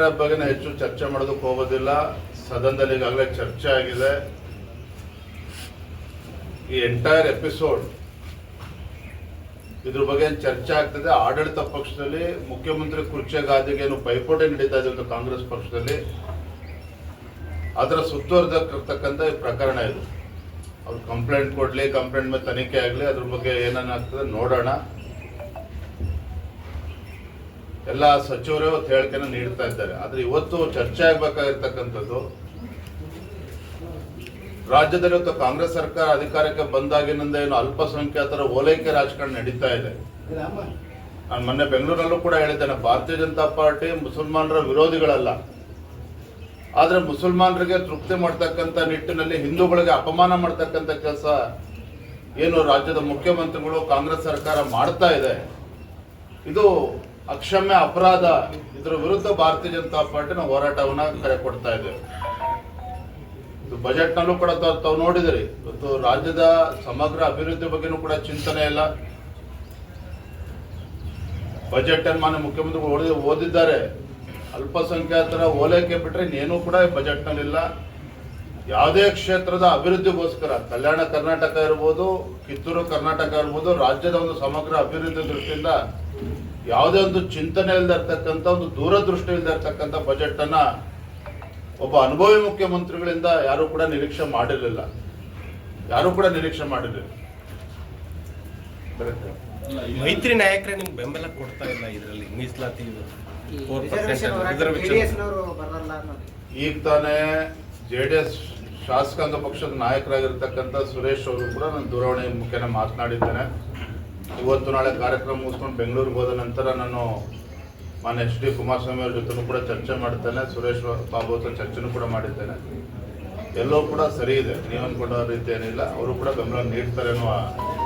ಬಗ್ಗೆ ಹೆಚ್ಚು ಚರ್ಚೆ ಮಾಡೋದಕ್ಕೆ ಹೋಗೋದಿಲ್ಲ. ಸದನದಲ್ಲಿ ಈಗಾಗಲೇ ಚರ್ಚೆ ಆಗಿದೆ. ಈ ಎಂಟೈರ್ ಎಪಿಸೋಡ್ ಇದ್ರ ಬಗ್ಗೆ ಚರ್ಚೆ ಆಗ್ತದೆ? ಆಡಳಿತ ಪಕ್ಷದಲ್ಲಿ, ಮುಖ್ಯಮಂತ್ರಿ ಕುರ್ಚೆ ಗಾದಿಗೆ ಏನು ಪೈಪೋಟಿ ನಡೀತಾ ಇದೆ ಒಂದು ಕಾಂಗ್ರೆಸ್ ಪಕ್ಷದಲ್ಲಿ, ಅದರ ಸುತ್ತುವರೆದಿರ್ತಕ್ಕಂಥ ಈ ಪ್ರಕರಣ ಇದು. ಅವ್ರು ಕಂಪ್ಲೇಂಟ್ ಕೊಡಲಿ ಕಂಪ್ಲೇಂಟ್ ಮೇಲೆ ತನಿಖೆ ಆಗಲಿ, ಅದ್ರ ಬಗ್ಗೆ ಏನೇನಾಗ್ತದೆ ನೋಡೋಣ. ಎಲ್ಲ ಸಚಿವರು ಹೇಳಿಕೆನ ನೀಡ್ತಾ ಇದ್ದಾರೆ. ಆದ್ರೆ ಇವತ್ತು ಚರ್ಚೆ ಆಗ್ಬೇಕಾಗಿರ್ತಕ್ಕಂಥದ್ದು, ರಾಜ್ಯದಲ್ಲಿ ಇವತ್ತು ಕಾಂಗ್ರೆಸ್ ಸರ್ಕಾರ ಅಧಿಕಾರಕ್ಕೆ ಬಂದಾಗಿನಿಂದ ಏನು ಅಲ್ಪಸಂಖ್ಯಾತರ ಓಲೈಕೆ ರಾಜಕಾರಣ ನಡೀತಾ ಇದೆ. ನಾನು ಮೊನ್ನೆ ಬೆಂಗಳೂರಲ್ಲೂ ಕೂಡ ಹೇಳಿದ್ದೇನೆ, ಭಾರತೀಯ ಜನತಾ ಪಾರ್ಟಿ ಮುಸಲ್ಮಾನರ ವಿರೋಧಿಗಳಲ್ಲ. ಆದ್ರೆ ಮುಸಲ್ಮಾನರಿಗೆ ತೃಪ್ತಿ ಮಾಡ್ತಕ್ಕಂಥ ನಿಟ್ಟಿನಲ್ಲಿ ಹಿಂದೂಗಳಿಗೆ ಅಪಮಾನ ಮಾಡ್ತಕ್ಕಂಥ ಕೆಲಸ ಏನು ರಾಜ್ಯದ ಮುಖ್ಯಮಂತ್ರಿಗಳು ಕಾಂಗ್ರೆಸ್ ಸರ್ಕಾರ ಮಾಡ್ತಾ ಇದೆ. ಇದು ಅಕ್ಷಮ್ಯ ಅಪರಾಧ ಇದರ ವಿರುದ್ಧ ಭಾರತೀಯ ಜನತಾ ಪಾರ್ಟಿನ ಹೋರಾಟವನ್ನ ಕರೆ ಕೊಡ್ತಾ ಇದೆ. ಇದು ಬಜೆಟ್ ನಲ್ಲೂ ಕೂಡ ತಾವು ನೋಡಿದಿರಿ. ಇವತ್ತು ರಾಜ್ಯದ ಸಮಗ್ರ ಅಭಿವೃದ್ಧಿ ಬಗ್ಗೆನೂ ಕೂಡ ಚಿಂತನೆ ಇಲ್ಲ. ಬಜೆಟ್ ಅನ್ನು ಮಾನ್ಯ ಮುಖ್ಯಮಂತ್ರಿಗಳು ಓದಿ, ಓದಿದ್ದಾರೆ. ಅಲ್ಪಸಂಖ್ಯಾತರ ಓಲೈಕೆ ಬಿಟ್ರೆ ಇನ್ನೇನೂ ಕೂಡ ಬಜೆಟ್ ನಲ್ಲಿಲ್ಲ ಯಾವುದೇ ಕ್ಷೇತ್ರದ ಅಭಿವೃದ್ಧಿಗೋಸ್ಕರ ಕಲ್ಯಾಣ ಕರ್ನಾಟಕ ಇರ್ಬೋದು, ಕಿತ್ತೂರು ಕರ್ನಾಟಕ ಇರ್ಬೋದು, ರಾಜ್ಯದ ಒಂದು ಸಮಗ್ರ ಅಭಿವೃದ್ಧಿ ದೃಷ್ಟಿಯಿಂದ ಯಾವುದೇ ಒಂದು ಚಿಂತನೆ ಇಲ್ಲದೆ ಇರ್ತಕ್ಕಂಥ ಒಂದು ದೂರದೃಷ್ಟಿ ಇಲ್ಲದೆ ಇರ್ತಕ್ಕಂಥ ಬಜೆಟ್ ಅನ್ನ ಒಬ್ಬ ಅನುಭವಿ ಮುಖ್ಯಮಂತ್ರಿಗಳಿಂದ ಯಾರು ಕೂಡ ನಿರೀಕ್ಷೆ ಮಾಡಿರಲಿಲ್ಲ. ಯಾರು ಕೂಡ ನಿರೀಕ್ಷೆ ಮಾಡಿರಲಿಲ್ಲ. ಮೈತ್ರಿ ನಾಯಕರೇ ನಿಮ್ಗೆ ಬೆಂಬಲ ಕೊಡ್ತಾ ಇಲ್ಲ ಇದರಲ್ಲಿ ಮೀಸಲಾತಿ ಈಗ ತಾನೇ ಜೆ ಡಿ ಎಸ್ ಶಾಸಕಾಂಗ ಪಕ್ಷದ ನಾಯಕರಾಗಿರ್ತಕ್ಕಂಥ ಸುರೇಶ್ ಅವರು ಕೂಡ ನಾನು ದೂರವಾಣಿ ಮುಖೇನ ಮಾತನಾಡಿದ್ದೇನೆ. ಇವತ್ತು ನಾಳೆ ಕಾರ್ಯಕ್ರಮ ಮುಗಿಸ್ಕೊಂಡು ಬೆಂಗಳೂರಿಗೆ ಹೋದ ನಂತರ ನಾನು ಮಾನ್ಯ ಎಚ್ ಡಿ ಕುಮಾರಸ್ವಾಮಿ ಅವ್ರ ಜೊತೆ ಕೂಡ ಚರ್ಚೆ ಮಾಡ್ತೇನೆ, ಸುರೇಶ್ ಬಾಬು ಹತ್ರ ಚರ್ಚೆನೂ ಕೂಡ ಮಾಡಿದ್ದೇನೆ. ಎಲ್ಲವೂ ಕೂಡ ಸರಿ ಇದೆ ನೀವು ಅನ್ಕೊಂಡ ರೀತಿ ಏನಿಲ್ಲ, ಅವರು ಕೂಡ ಬೆಂಬಲ ನೀಡ್ತಾರೆ ನಮ್ದಿದೆ